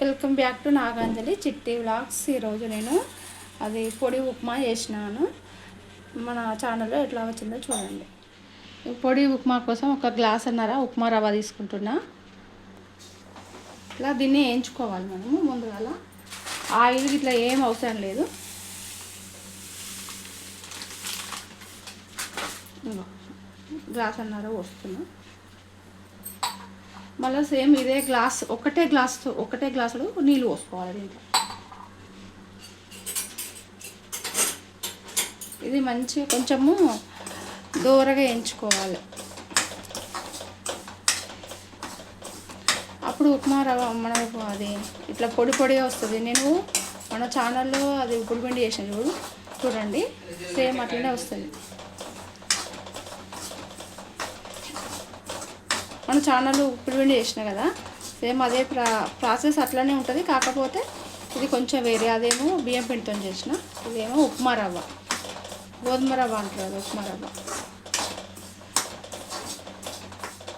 Welcome back to Naganjali చిట్టి vlogs. ఈరోజు నేను అది పొడి ఉప్మా చేసినాను. మన ఛానల్లో ఎట్లా వచ్చిందో చూడండి. పొడి ఉప్మా కోసం ఒక గ్లాస్ అన్నర ఉప్మా రవ్వ తీసుకుంటున్నా. ఇట్లా దీన్ని వేయించుకోవాలి మనము ముందుగా ఆయిల్ ఇట్లా ఏం అవసరం లేదు. గ్లాస్ అన్నర వస్తున్నా మళ్ళీ సేమ్ ఇదే గ్లాస్ ఒకటే గ్లాస్ ఒకటే గ్లాసులో నీళ్ళు పోసుకోవాలి దీంట్లో ఇది మంచిగా కొంచెము దూరగా ఎంచుకోవాలి అప్పుడు ఉప్మా రవ్వ మనకు అది ఇట్లా పొడి పొడిగా వస్తుంది. నేను మన ఛానల్లో అది గుడిపిండి పిండి చేసాను చూడు చూడండి. సేమ్ అట్లనే వస్తుంది. మనం ఛానల్ ఉప్పుడు వెండి చేసిన కదా సేమ్ అదే ప్రా ప్రాసెస్ అట్లనే ఉంటుంది. కాకపోతే ఇది కొంచెం వేరే అదేమో బియ్యం పిండితో చేసిన ఇదేమో ఉప్మా రవ్వ. గోధుమ రవ్వ అంటారు అది ఉప్మా రవ్వ.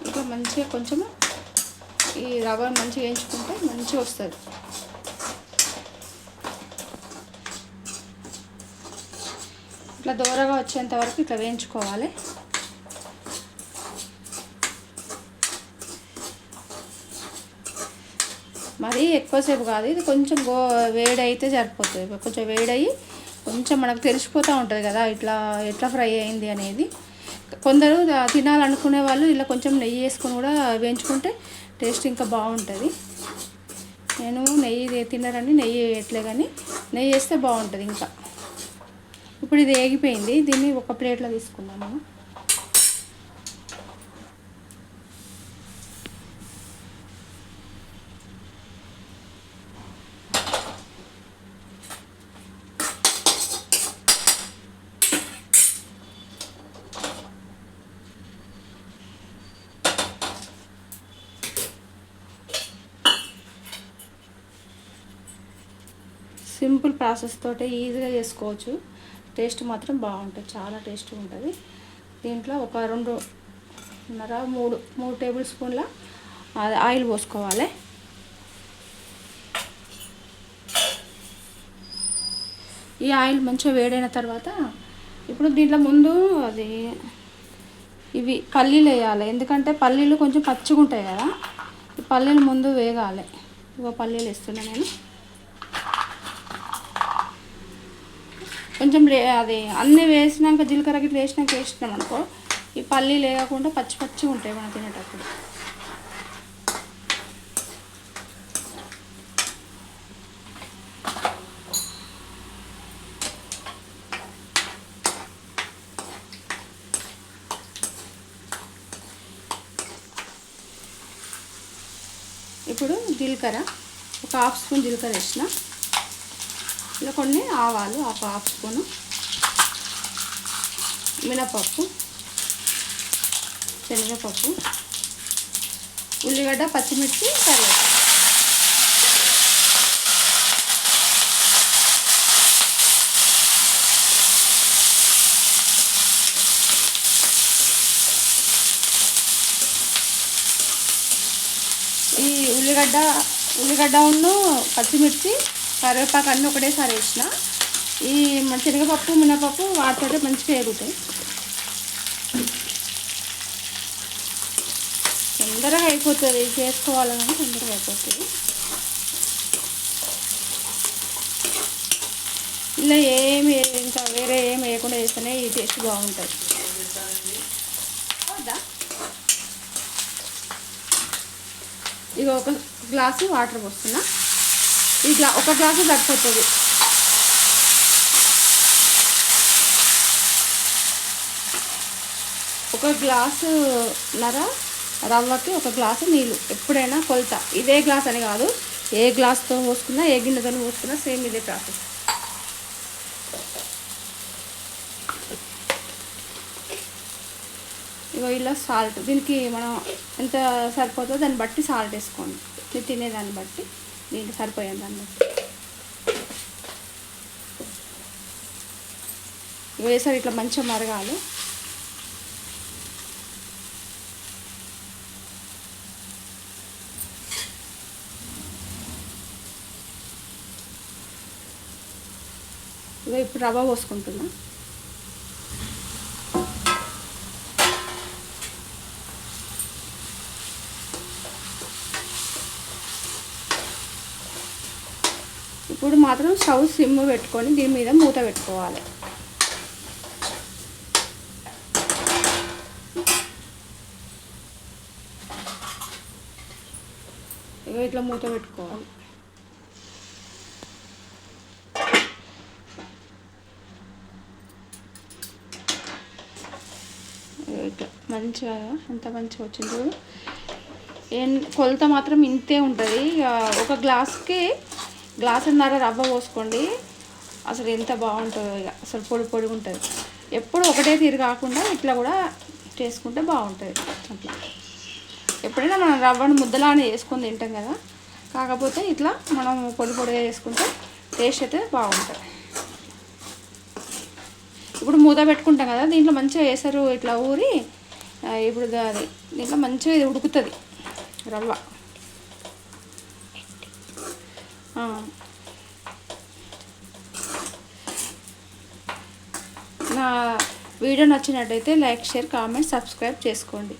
ఇంకా మంచిగా కొంచెము ఈ రవ్వ మంచిగా వేయించుకుంటే మంచిగా వస్తుంది. ఇట్లా దూరగా వచ్చేంత వరకు ఇట్లా వేయించుకోవాలి. మరీ ఎక్కువసేపు కాదు. ఇది కొంచెం గో వేడి అయితే సరిపోతుంది. కొంచెం వేడయ్యి కొంచెం మనకు తెలిసిపోతూ ఉంటుంది కదా ఇట్లా ఎట్లా ఫ్రై అయింది అనేది. కొందరు తినాలనుకునే వాళ్ళు ఇలా కొంచెం నెయ్యి వేసుకొని కూడా వేయించుకుంటే టేస్ట్ ఇంకా బాగుంటుంది. నేను నెయ్యి తిన్నారని తినరని నెయ్యి వేయట్లే కానీ నెయ్యి వేస్తే బాగుంటుంది ఇంకా. ఇప్పుడు ఇది ఏగిపోయింది దీన్ని ఒక ప్లేట్లో తీసుకున్నాను సింపుల్ ప్రాసెస్ తోటే ఈజీగా చేసుకోవచ్చు. టేస్ట్ మాత్రం బాగుంటుంది. చాలా టేస్ట్ ఉంటుంది. దీంట్లో ఒక రెండు మూడు మూడు టేబుల్ స్పూన్ల ఆయిల్ పోసుకోవాలి. ఈ ఆయిల్ మంచిగా వేడైన తర్వాత ఇప్పుడు దీంట్లో ముందు అది ఇవి పల్లీలు వేయాలి. ఎందుకంటే పల్లీలు కొంచెం పచ్చిగా ఉంటాయి కదా. ఈ పల్లీలు ముందు వేగాలి. ఇవో పల్లీలు వేస్తున్నా నేను. కొంచెం లే అది అన్నీ వేసినాక జీలకర్ర గిట్ల వేసినాక వేసినాం అనుకో ఈ పల్లి లేకుండా పచ్చి పచ్చి ఉంటాయి మనం తినేటప్పుడు. ఇప్పుడు జీలకర్ర ఒక హాఫ్ స్పూన్ జీలకర్ర వేసిన. ఇలా కొన్ని ఆవాలు ఒక హాఫ్ స్పూను మినపప్పు శనగపప్పు ఉల్లిగడ్డ పచ్చిమిర్చి కరివేపాకు. ఈ ఉల్లిగడ్డ ఉల్లిగడ్డ ఉన్ను పచ్చిమిర్చి కరివేపాకు అన్నీ ఒకటేసారి వేసిన. ఈ శనగపప్పు మినపప్పు వాటితో మంచిగా ఎగుతాయి. తొందరగా అయిపోతుంది. చేసుకోవాలని తొందరగా అయిపోతుంది. ఇలా ఏమి ఇంకా వేరే ఏమి వేయకుండా చేస్తేనే ఈ టేస్ట్ బాగుంటుంది ఇక ఒక గ్లాసు వాటర్ పోస్తున్నా. ఈ గ్లా ఒక గ్లాసు సరిపోతుంది. ఒక గ్లాసు నర రవ్వకి ఒక గ్లాసు నీళ్ళు. ఎప్పుడైనా కొలత. ఇదే గ్లాస్ అని కాదు. ఏ గ్లాస్తో పోసుకున్నా ఏ గిన్నెతో పోసుకున్నా సేమ్ ఇదే ప్రాసెస్. ఇగో ఇలా సాల్ట్. దీనికి మనం ఎంత సరిపోతుందో దాన్ని బట్టి సాల్ట్ వేసుకోండి. తినేదాన్ని బట్టి. నీళ్ళు సరిపోయింది అన్నమాట. వేసారి ఇట్లా మంచిగా మరగాలి. ఇక ఇప్పుడు రవ్వ పోసుకుంటున్నా. ఇప్పుడు మాత్రం స్టవ్ సిమ్ పెట్టుకొని దీని మీద మూత పెట్టుకోవాలి. ఇట్లా మూత పెట్టుకోవాలి. మంచిగా ఎంత మంచిగా వచ్చింది ఏం కొలత మాత్రం ఇంతే ఉంటుంది. ఇక ఒక గ్లాస్కి గ్లాసున్నర రవ్వ పోసుకోండి. అసలు ఎంత బాగుంటుందో ఇక అసలు పొడి పొడి ఉంటుంది ఎప్పుడు ఒకటే తీరు కాకుండా ఇట్లా కూడా చేసుకుంటే బాగుంటుంది. అట్లా. ఎప్పుడైనా మనం రవ్వను ముద్దలానే చేసుకొని తింటాం కదా. కాకపోతే ఇట్లా మనం పొడి పొడిగా చేసుకుంటే టేస్ట్ అయితే బాగుంటుంది. ఇప్పుడు మూత పెట్టుకుంటాం కదా. దీంట్లో మంచిగా వేసారు ఇట్లా ఊరి ఇప్పుడు అది దీంట్లో మంచిగా ఇది ఉడుకుతుంది రవ్వ. నా వీడియో నచ్చినట్టయితే లైక్ షేర్ కామెంట్ సబ్స్క్రైబ్ చేసుకోండి.